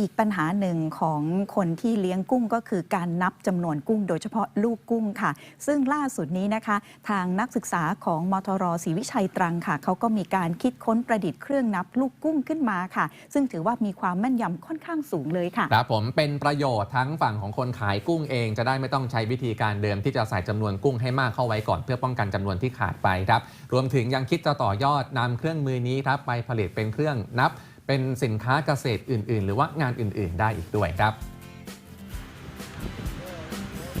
อีกปัญหาหนึ่งของคนที่เลี้ยงกุ้งก็คือการนับจำนวนกุ้ง โดยเฉพาะลูกกุ้งค่ะ ซึ่งล่าสุดนี้นะคะ ทางนักศึกษาของมทรศรีวิชัยตรังค่ะเขาก็มีการคิดค้นประดิษฐ์เครื่องนับลูกกุ้งขึ้นมาค่ะ ซึ่งถือว่ามีความแม่นยำค่อนข้างสูงเลยค่ะครับผมเป็นประโยชน์ทั้งฝั่งของคนขายกุ้งเองจะได้ไม่ต้องใช้วิธีการเดิมที่จะใส่จำนวนกุ้งให้มากเข้าไว้ก่อน เพื่อป้องกันจำนวนที่ขาดไปครับรวมถึงยังคิดจะต่อยอดนำเครื่องมือนี้ครับไปผลิตเป็นเครื่องนับ เป็นสินค้าเกษตรอื่น ๆ หรือว่างานอื่น ๆ ได้อีกด้วยครับ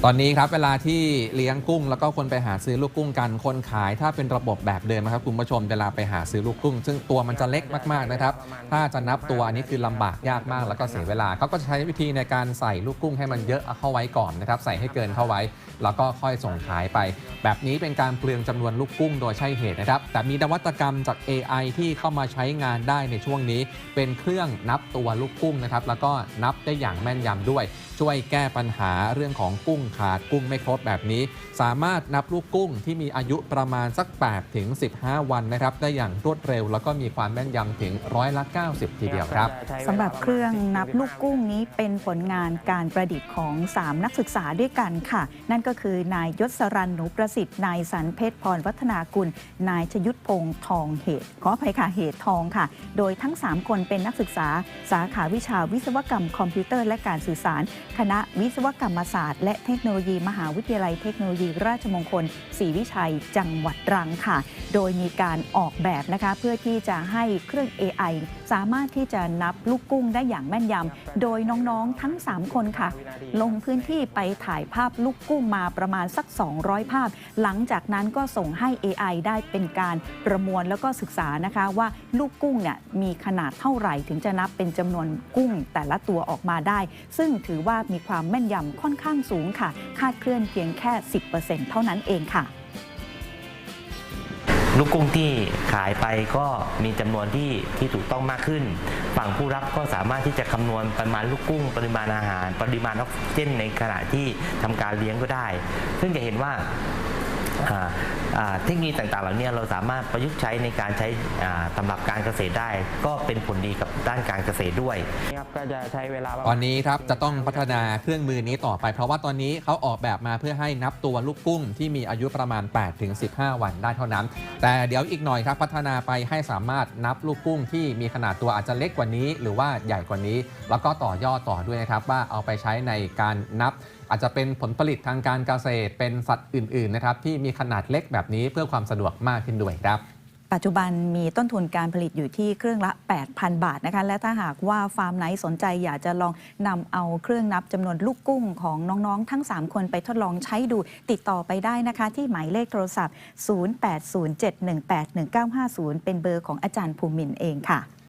ตอนนี้ครับเวลาที่เลี้ยงกุ้ง แล้วก็คนไปหาซื้อลูกกุ้งกันคนขายถ้าเป็นระบบแบบเดิมนะครับคุณผู้ชมเวลาไปหาซื้อลูกกุ้ง ซึ่งตัวมันจะเล็กมากๆนะครับถ้าจะนับตัวอันนี้คือลำบากยากมากแล้วก็เสียเวลาเขาก็จะใช้วิธีในการใส่ลูกกุ้งให้มันเยอะเข้าไว้ก่อนนะครับใส่ให้เกินเข้าไว้ แล้วก็ค่อยส่งขายไป แบบนี้เป็นการเปลืองจำนวนลูกกุ้งโดยใช่เหตุนะครับแต่มีนวัตกรรมจาก AI ที่เข้ามาใช้งานได้ในช่วงนี้ เป็นเครื่องนับตัวลูกกุ้งนะครับแล้วก็นับได้อย่างแม่นยำด้วย ช่วยแก้ปัญหาเรื่องของกุ้งขาดกุ้งไม่ครบแบบนี้ สามารถนับลูกกุ้งที่มีอายุประมาณสัก8ถึง15 วันนะครับ ได้อย่างรวดเร็ว แล้วก็มีความแม่นยำถึงร้อยละ 90 ทีเดียวครับสำหรับเครื่องนับลูกกุ้งนี้เป็นผลงานการประดิษฐ์ของ 3 นักศึกษาด้วยกันค่ะ นั่นก็คือนายยศรันหนูประสิทธิ์นายสันเพชรพรวัฒนากุล นายชยุทธพงษ์ทองเหตุขออภัยค่ะเหตุทองค่ะ โดยทั้ง 3 คนเป็นนักศึกษา สาขาวิชาวิศวกรรมคอมพิวเตอร์และการสื่อสาร คณะวิศวกรรมศาสตร์และเทคคโนโลยี มหาวิทยาลัยเทคโนโลยี ราชมงคลศรีวิชัย จังหวัดตรังค่ะ โดยมีการออกแบบนะคะเพื่อที่จะให้เครื่อง AI สามารถที่จะนับลูกกุ้งได้อย่างแม่นยำ โดยน้องๆทั้ง 3 คนค่ะ ลงพื้นที่ไปถ่ายภาพลูกกุ้งมาประมาณสัก 200 ภาพ หลังจากนั้นก็ส่งให้ AI ได้เป็นการประมวลแล้วก็ศึกษานะคะว่าลูกกุ้งเนี่ยมีขนาดเท่าไหร่ถึงจะนับเป็นจำนวนกุ้งแต่ละตัวออกมาได้ ซึ่งถือว่ามีความแม่นยำค่อนข้างสูงค่ะคาดเคลื่อนเพียงแค่ 10%เท่านั้นเองค่ะ ลูกกุ้งที่ขายไปก็มีจำนวนที่ที่ถูกต้องมากขึ้น ฝั่งผู้รับก็สามารถที่จะคำนวณปริมาณลูกกุ้ง ปริมาณอาหาร ปริมาณออกซิเจนในขณะที่ทำการเลี้ยงก็ได้ ซึ่งจะเห็นว่า เทคนิคต่างๆ เหล่านี้เราสามารถประยุกต์ใช้ในการใช้อ่าสำหรับการเกษตรได้ ก็เป็นผลดีกับด้านการเกษตรด้วยครับก็จะใช้เวลาประตมาอณนนี้ครับจะต้องพัฒนาเครื่องมือนี้ต่อไป เพราะว่าตอนนี้เขาออกแบบมาเพื่อให้นับตัวลูกกุ้งที่มีอายุประมาณ8ถึง15 วันได้เท่านั้น แต่เดี๋ยวอีกหน่อยครับพัฒนาไปให้สามารถนับลูกกุ้งที่มีขนาดตัวอาจจะเล็กกว่านี้ หรือว่าใหญ่กว่านี้ แล้วก็ต่อยอดต่อด้วยนะครับว่าเอาไปใช้ในการนับ อาจจะเป็นผลผลิตทางการเกษตรเป็นสัตว์อื่นๆนะครับที่มีขนาดเล็กแบบนี้เพื่อความสะดวกมากขึ้นด้วยครับปัจจุบันมีต้นทุนการผลิตอยู่ที่เครื่องละ 8,000 บาทนะคะ และถ้าหากว่าฟาร์มไหนสนใจอยากจะลองนำเอาเครื่องนับจำนวนลูกกุ้งของน้องๆ ทั้ง 3 คนไปทดลองใช้ดูติดต่อไปได้นะคะ ที่หมายเลขโทรศัพท์ 0807181950 เป็นเบอร์ของอาจารย์ภูมินเองค่ะ